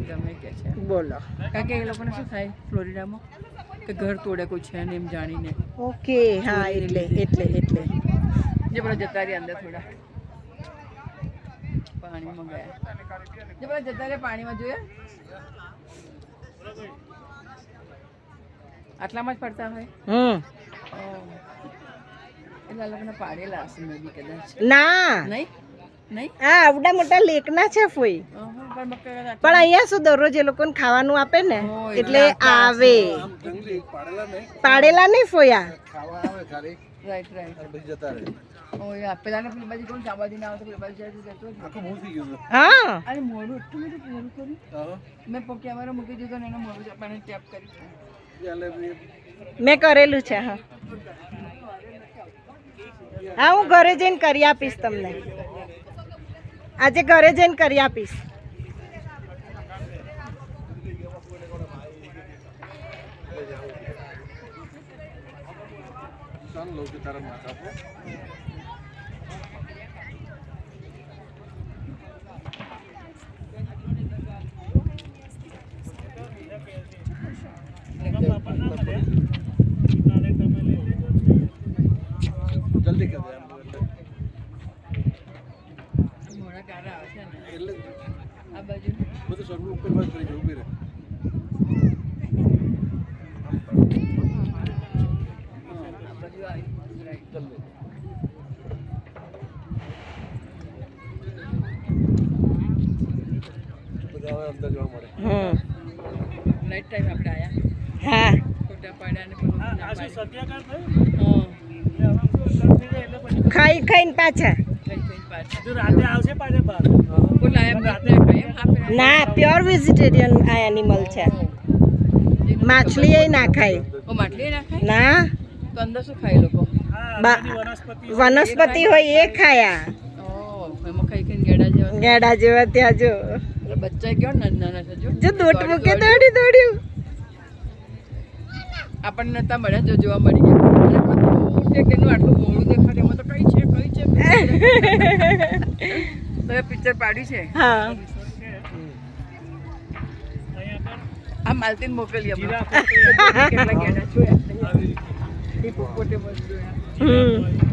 ગમે કે છે. બોલો. કારણ કે એ લોકોને શું થાય ફ્લોરિડામાં કે ઘર તોડે કોઈ છે ને એમ જાણીને. ઓકે હા એટલે એટલે એટલે. જે બધા જતા રહ્યા અંદર થોડા. પાણીમાં ગયા. જે બધા જતા રહ્યા પાણીમાં જોયા? આટલામાં જ પડતા હોય? હમ. એટલા લોકોને પાડેલા હશે મે બી કદાચ. ના. નહીં? નહીં? આ આવડા મોટા લેકના છે ફોઈ. પણ અહીંયા શું દરરોજ એ લોકોને ખાવાનું આપે ને? એટલે આવે. પાડેલા નહીં. ફોયા? મેં કરેલું છે હા. હા હું ઘરે જઈને કરી આપીશ તમને. આજે ઘરે જઈને કરી આપીશ. જલ્દી કરી દે પર એટલે આવે છે ને? આ બાજુ. બધું સર્વ ઉપર વાત કરી જવું ઊભી રહે આ બાજુ આવી રાઈટ જલ્દી બધા હવે અંદર જોવા મળે હમ. નાઇટ ટાઈમ આપણે આયા. હા. ખાઈ ખાઈને પાછા. ને પ્યોર વેજીટેરિયન આ એનિમલ છે. માછલી એ ના ખાય. ના ખાય? ના. તો અંદર શું ખાય લોકો? વનસ્પતિ હોય. એ ખાયા. ગેડા જેવા ગેડા જેવા ત્યાં જો. બચ્ચા કેવા નાના નાના છે જો. દોટ મૂકે દોડી. દોડી દોડ્યું આપણને તા મળે જો જોવા મળી ગયા. આપણે એનું આટલું મોડું દેખાડે એમાં તો કઈ છે કઈ છે તો એ પિક્ચર પાડ્યું છે? હા. આ માલતીન મોકલી હમણાં. કેટલા ગેડા જોયા. હિપોપોટેમસ જોયા. હમ.